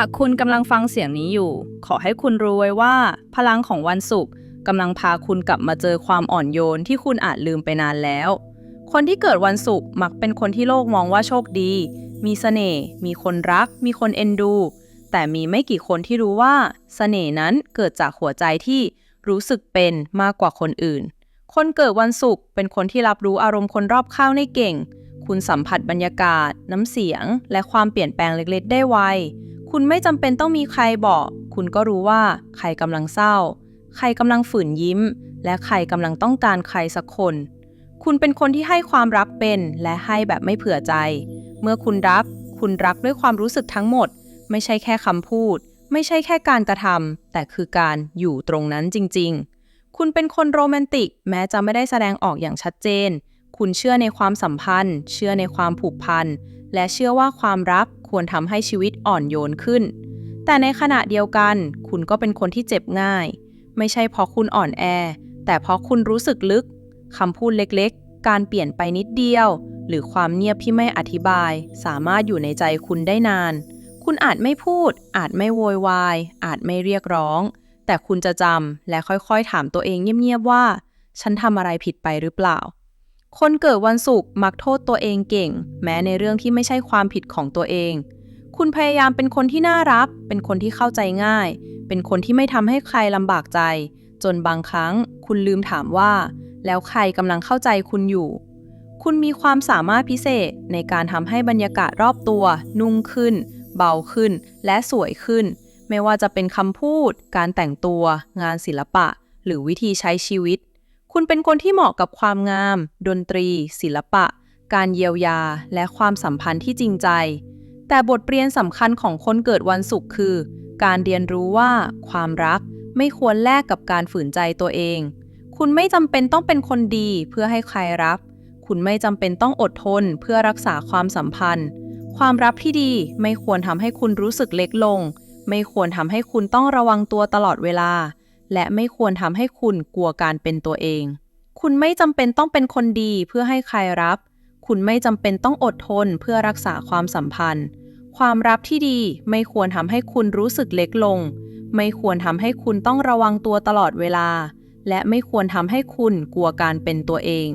ากคุณกำลังฟังเสียงนี้อยู่ ขอให้คุณรู้ไว้ว่า พลังของวันศุกร์กำลังพาคุณกลับมาเจอความอ่อนโยนที่คุณอาจลืมไปนานแล้ว คนที่เกิดวันศุกร์มักเป็นคนที่โลกมองว่าโชคดี มีเสน่ห์ มีคนรัก มีคนเอ็นดู แต่มีไม่กี่คนที่รู้ว่าเสน่ห์นั้นเกิดจากหัวใจที่รู้สึกเป็นมากกว่าคนอื่น คนเกิดวันศุกร์เป็นคนที่รับรู้อารมณ์คนรอบข้างได้เก่ง คุณสัมผัสบรรยากาศ น้ำเสียง และความเปลี่ยนแปลงเล็กๆ ได้ไว คุณไม่จำเป็นต้องมีใครบอก คุณก็รู้ว่าใครกำลังเศร้า ใครกำลังฝืนยิ้ม และใครกำลังต้องการใครสักคน คุณเป็นคนที่ให้ความรักเป็นและให้แบบไม่เผื่อใจ เมื่อคุณรับ คุณรักด้วยความรู้สึกทั้งหมด ไม่ใช่แค่คำพูด ไม่ใช่แค่การกระทำแต่คือการอยู่ตรงนั้นจริง ๆ คุณเป็นคนโรแมนติก แม้จะไม่ได้แสดงออกอย่างชัดเจน คุณเชื่อในความสัมพันธ์ เชื่อในความผูกพัน และเชื่อว่าความรัก ควรทำให้ชีวิตอ่อนโยนขึ้น แต่ในขณะเดียวกัน คุณก็เป็นคนที่เจ็บง่าย ไม่ใช่เพราะคุณอ่อนแอ แต่เพราะคุณรู้สึกลึกคำพูดเล็กๆ การเปลี่ยนไปนิดเดียว หรือความเงียบที่ไม่อธิบาย สามารถอยู่ในใจคุณได้นาน คุณอาจไม่พูด อาจไม่โวยวาย อาจไม่เรียกร้อง แต่คุณจะจำและค่อยๆ ถามตัวเองเงียบๆว่า ฉันทำอะไรผิดไปหรือเปล่า คนเกิดวันศุกร์มักโทษตัวเองเก่ง แม้ในเรื่องที่ไม่ใช่ความผิดของตัวเอง คุณพยายามเป็นคนที่น่ารัก เป็นคนที่เข้าใจง่าย เป็นคนที่ไม่ทำให้ใครลำบากใจ จนบางครั้ง คุณลืมถามว่า แล้วใครกำลังเข้าใจคุณอยู่ คุณมีความสามารถพิเศษในการทำให้บรรยากาศรอบตัว นุ่งขึ้น เบาขึ้น และสวยขึ้น ไม่ว่าจะเป็นคำพูด การแต่งตัว งานศิลปะ หรือวิธีใช้ชีวิต คุณเป็นคนที่เหมาะกับความงาม ดนตรี ศิลปะ การเยียวยา และความสัมพันธ์ที่จริงใจ แต่บทเรียนสำคัญของคนเกิดวันศุกร์คือ การเรียนรู้ว่า ความรักไม่ควรแลกกับการฝืนใจตัวเอง คุณไม่จำเป็นต้องเป็นคนดีเพื่อให้ใครรัก คุณไม่จำเป็นต้องอดทนเพื่อรักษาความสัมพันธ์ ความรับที่ดีไม่ควรทำให้คุณรู้สึกเล็กลง ไม่ควรทำให้คุณต้องระวังตัวตลอดเวลา และไม่ควรทำให้คุณกลัวการเป็นตัวเอง คุณไม่จำเป็นต้องเป็นคนดีเพื่อให้ใครรับ คุณไม่จำเป็นต้องอดทนเพื่อรักษาความสัมพันธ์ ความรับที่ดีไม่ควรทำให้คุณรู้สึกเล็กลง ไม่ควรทำให้คุณต้องระวังตัวตลอดเวลา และไม่ควรทำให้คุณกลัวการเป็นตัวเอง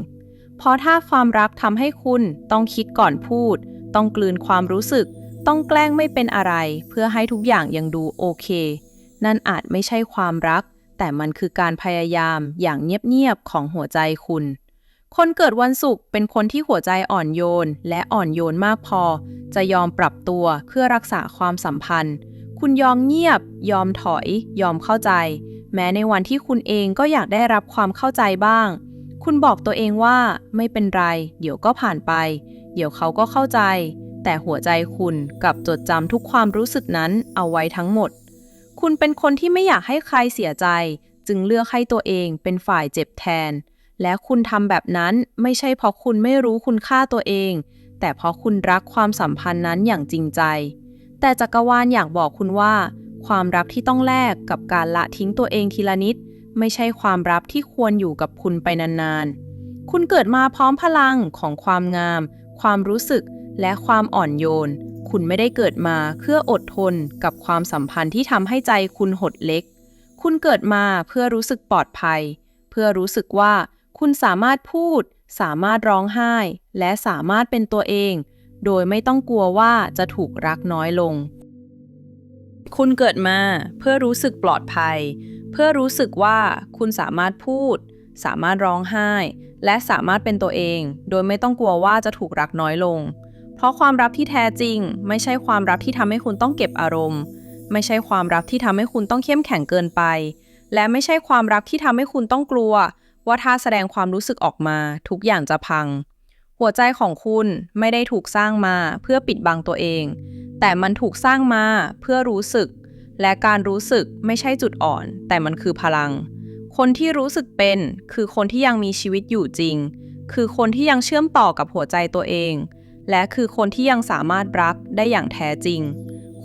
เพราะถ้าความรักทำให้คุณต้องคิดก่อนพูด ต้องกลืนความรู้สึก ต้องแกล้งไม่เป็นอะไร เพื่อให้ทุกอย่างยังดูโอเค นั่นอาจไม่ใช่ความรัก แต่มันคือการพยายามอย่างเงียบๆของหัวใจคุณ คนเกิดวันศุกร์เป็นคนที่หัวใจอ่อนโยน และอ่อนโยนมากพอ จะยอมปรับตัวเพื่อรักษาความสัมพันธ์ คุณยอมเงียบ ยอมถอย ยอมเข้าใจ แม้ในวันที่คุณเองก็อยากได้รับความเข้าใจบ้าง คุณบอกตัวเองว่าไม่เป็นไร เดี๋ยวก็ผ่านไป เดี๋ยวเขาก็เข้าใจ แต่หัวใจคุณกลับจดจำทุกความรู้สึกนั้นเอาไว้ทั้งหมด คุณเป็นคนที่ไม่อยากให้ใครเสียใจ จึงเลือกให้ตัวเองเป็นฝ่ายเจ็บแทน และคุณทำแบบนั้นไม่ใช่เพราะคุณไม่รู้คุณค่าตัวเอง แต่เพราะคุณรักความสัมพันธ์นั้นอย่างจริงใจ แต่จักรวาลอยากบอกคุณว่า ความรักที่ต้องแลกกับการละทิ้งตัวเองทีละนิด ไม่ใช่ความรักที่ควรอยู่กับคุณไปนานๆ คุณเกิดมาพร้อมพลังของความงาม ความรู้สึกและความอ่อนโยน คุณไม่ได้เกิดมาเพื่ออดทนกับความสัมพันธ์ที่ทำให้ใจคุณหดเล็ก คุณเกิดมาเพื่อรู้สึกปลอดภัย เพื่อรู้สึกว่าคุณสามารถพูด สามารถร้องไห้ และสามารถเป็นตัวเอง โดยไม่ต้องกลัวว่าจะถูกรักน้อยลง คุณเกิดมาเพื่อรู้สึกปลอดภัย เพื่อรู้สึกว่าคุณสามารถพูด สามารถร้องไห้ และสามารถเป็นตัวเอง โดยไม่ต้องกลัวว่าจะถูกรักน้อยลง ราะความรักที่แท้จริง ไม่ใช่ความรักที่ทำให้คุณต้องเก็บอารมณ์ ไม่ใช่ความรักที่ทำให้คุณต้องเข้มแข็งเกินไป และไม่ใช่ความรักที่ทำให้คุณต้องกลัว ว่าถ้าแสดงความรู้สึกออกมา ทุกอย่างจะพัง หัวใจของคุณไม่ได้ถูกสร้างมาเพื่อปิดบังตัวเอง แต่มันถูกสร้างมาเพื่อรู้สึก และการรู้สึกไม่ใช่จุดอ่อน แต่มันคือพลัง คนที่รู้สึกเป็นคือคนที่ยังมีชีวิตอยู่จริง คือคนที่ยังเชื่อมต่อกับหัวใจตัวเอง และคือคนที่ยังสามารถรักได้อย่างแท้จริง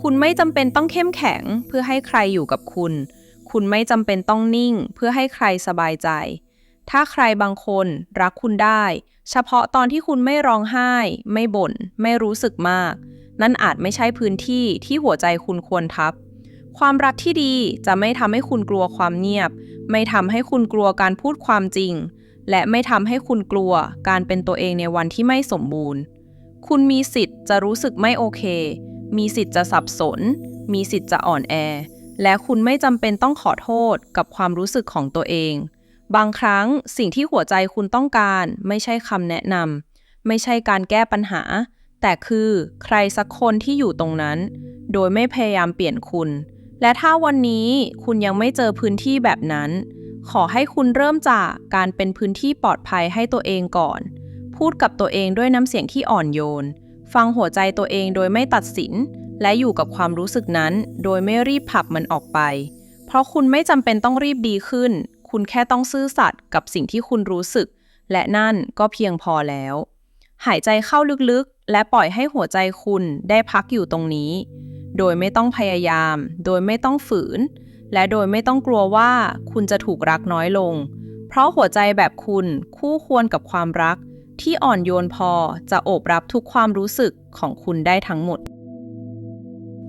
คุณไม่จำเป็นต้องเข้มแข็งเพื่อให้ใครอยู่กับคุณ คุณไม่จำเป็นต้องนิ่งเพื่อให้ใครสบายใจ ถ้าใครบางคนรักคุณได้ เฉพาะตอนที่คุณไม่ร้องไห้ ไม่บ่น ไม่รู้สึกมาก นั่นอาจไม่ใช่พื้นที่ที่หัวใจคุณควรทับ ความรักที่ดีจะไม่ทำให้คุณกลัวความเงียบ ไม่ทำให้คุณกลัวการพูดความจริง และไม่ทำให้คุณกลัวการเป็นตัวเองในวันที่ไม่สมบูรณ์ คุณมีสิทธิ์จะรู้สึกไม่โอเค มีสิทธิ์จะสับสน มีสิทธิ์จะอ่อนแอ และคุณไม่จำเป็นต้องขอโทษกับความรู้สึกของตัวเอง บางครั้งสิ่งที่หัวใจคุณต้องการ ไม่ใช่คำแนะนำไม่ใช่การแก้ปัญหา แต่คือใครสักคนที่อยู่ตรงนั้น โดยไม่พยายามเปลี่ยนคุณ และถ้าวันนี้คุณยังไม่เจอพื้นที่แบบนั้น ขอให้คุณเริ่มจากการเป็นพื้นที่ปลอดภัยให้ตัวเองก่อน พูดกับตัวเองด้วยน้ำเสียงที่อ่อนโยน ฟังหัวใจตัวเองโดยไม่ตัดสิน และอยู่กับความรู้สึกนั้น โดยไม่รีบผลักมันออกไป เพราะคุณไม่จำเป็นต้องรีบดีขึ้น คุณแค่ต้องซื่อสัตย์กับสิ่งที่คุณรู้สึก และนั่นก็เพียงพอแล้ว หายใจเข้าลึกๆ และปล่อยให้หัวใจคุณได้พักอยู่ตรงนี้ โดยไม่ต้องพยายาม โดยไม่ต้องฝืน และโดยไม่ต้องกลัวว่าคุณจะถูกรักน้อยลง เพราะหัวใจแบบคุณคู่ควรกับความรัก ที่อ่อนโยนพอจะโอบรับทุกความรู้สึกของคุณได้ทั้งหมด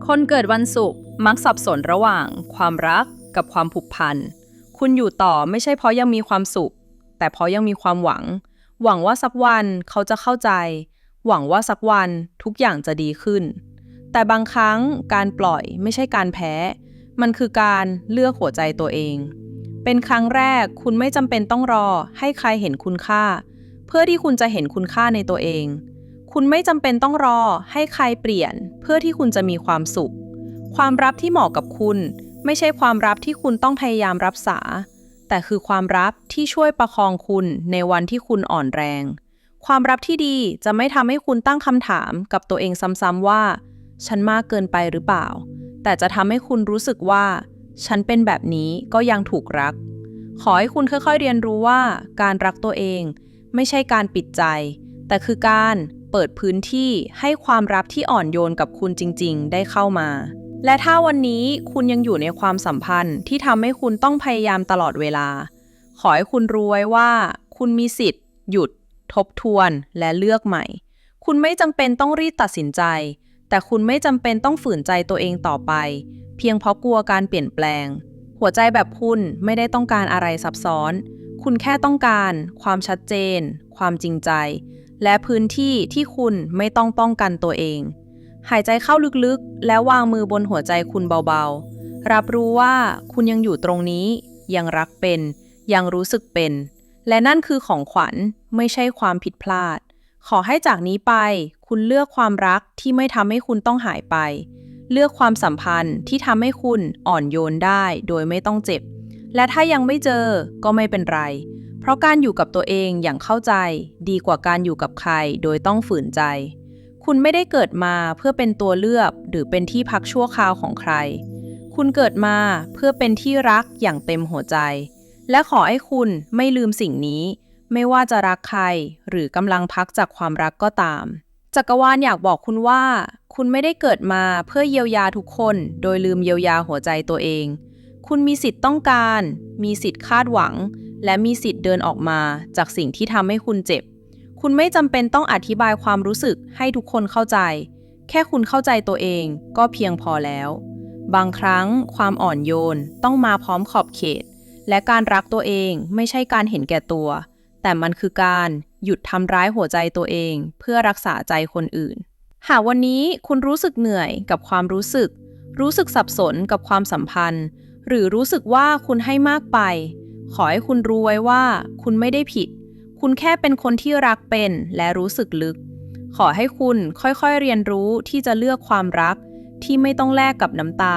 คนเกิดวันศุกร์มักสับสนระหว่าง ความรักกับความผูกพัน คุณอยู่ต่อไม่ใช่เพราะยังมีความสุข แต่เพราะยังมีความหวัง หวังว่าสักวันเขาจะเข้าใจ หวังว่าสักวันทุกอย่างจะดีขึ้น แต่บางครั้งการปล่อยไม่ใช่การแพ้ มันคือการเลือกหัวใจตัวเอง เป็นครั้งแรกคุณไม่จำเป็นต้องรอให้ใครเห็นคุณค่า พื่อที่คุณจะเห็นคุณค่าในตัวเอง คุณไม่จำเป็นต้องรอให้ใครเปลี่ยน เพื่อที่คุณจะมีความสุข ความรับที่เหมาะกับคุณ ไม่ใช่ความรับที่คุณต้องพยายามรับษา แต่คือความรับที่ช่วยประคองคุณในวันที่คุณอ่อนแรง ความรับที่ดีจะไม่ทำให้คุณตั้งคำถามกับตัวเองซ้ำๆว่า ฉันมากเกินไปหรือเปล่า แต่จะทำให้คุณรู้สึกว่า ฉันเป็นแบบนี้ก็ยังถูกรัก ขอให้คุณค่อยๆเรียนรู้ว่าการรักตัวเอง ไม่ใช่การปิดใจ แต่คือการเปิดพื้นที่ให้ความรับที่อ่อนโยนกับคุณจริง ๆ ได้เข้ามา และถ้าวันนี้คุณยังอยู่ในความสัมพันธ์ที่ทำให้คุณต้องพยายามตลอดเวลา ขอให้คุณรู้ไว้ว่า คุณมีสิทธิ์ หยุด ทบทวน และเลือกใหม่ คุณไม่จำเป็นต้องรีบตัดสินใจ แต่คุณไม่จำเป็นต้องฝืนใจตัวเองต่อไป เพียงเพราะกลัวการเปลี่ยนแปลง หัวใจแบบคุณไม่ได้ต้องการอะไรซับซ้อน คุณแค่ต้องการ ความชัดเจน ความจริงใจ และพื้นที่ที่คุณไม่ต้องป้องกันตัวเอง หายใจเข้าลึกๆ แล้ววางมือบนหัวใจคุณเบาๆ รับรู้ว่าคุณยังอยู่ตรงนี้ ยังรักเป็น ยังรู้สึกเป็น และนั่นคือของขวัญไม่ใช่ความผิดพลาด ขอให้จากนี้ไป คุณเลือกความรักที่ไม่ทำให้คุณต้องหายไป เลือกความสัมพันธ์ที่ทำให้คุณอ่อนโยนได้ โดยไม่ต้องเจ็บ และถ้ายังไม่เจอก็ไม่เป็นไร เพราะการอยู่กับตัวเองอย่างเข้าใจดีกว่าการอยู่กับใครโดยต้องฝืนใจ คุณไม่ได้เกิดมาเพื่อเป็นตัวเลือกหรือเป็นที่พักชั่วคราวของใคร คุณเกิดมาเพื่อเป็นที่รักอย่างเต็มหัวใจ และขอให้คุณไม่ลืมสิ่งนี้ ไม่ว่าจะรักใคร หรือกำลังพักจากความรักก็ตาม จักรวาลอยากบอกคุณว่า คุณไม่ได้เกิดมาเพื่อเยียวยาทุกคน โดยลืมเยียวยาหัวใจตัวเอง คุณมีสิทธิ์ต้องการ มีสิทธิ์คาดหวัง และมีสิทธิ์เดินออกมา จากสิ่งที่ทำให้คุณเจ็บ คุณไม่จำเป็นต้องอธิบายความรู้สึกให้ทุกคนเข้าใจ แค่คุณเข้าใจตัวเองก็เพียงพอแล้ว บางครั้งความอ่อนโยนต้องมาพร้อมขอบเขต และการรักตัวเองไม่ใช่การเห็นแก่ตัว แต่มันคือการหยุดทำร้ายหัวใจตัวเอง เพื่อรักษาใจคนอื่น หากวันนี้คุณรู้สึกเหนื่อยกับความรู้สึก รู้สึกสับสนกับความสัมพันธ์ หรือรู้สึกว่าคุณให้มากไป ขอให้คุณรู้ไว้ว่า คุณไม่ได้ผิด คุณแค่เป็นคนที่รักเป็นและรู้สึกลึก ขอให้คุณค่อยๆเรียนรู้ที่จะเลือกความรัก ที่ไม่ต้องแลกกับน้ำตา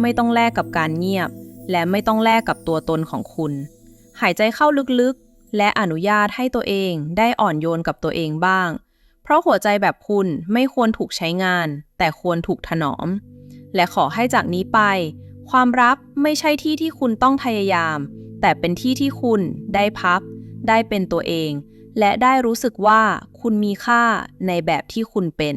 ไม่ต้องแลกกับการเงียบ และไม่ต้องแลกกับตัวตนของคุณ หายใจเข้าลึกๆ และอนุญาตให้ตัวเองได้อ่อนโยนกับตัวเองบ้าง เพราะหัวใจแบบคุณไม่ควรถูกใช้งาน แต่ควรถูกถนอม และขอให้จากนี้ไป ความรักไม่ใช่ที่ที่คุณต้องพยายาม แต่เป็นที่ที่คุณได้พัก ได้เป็นตัวเอง และได้รู้สึกว่าคุณมีค่าในแบบที่คุณเป็น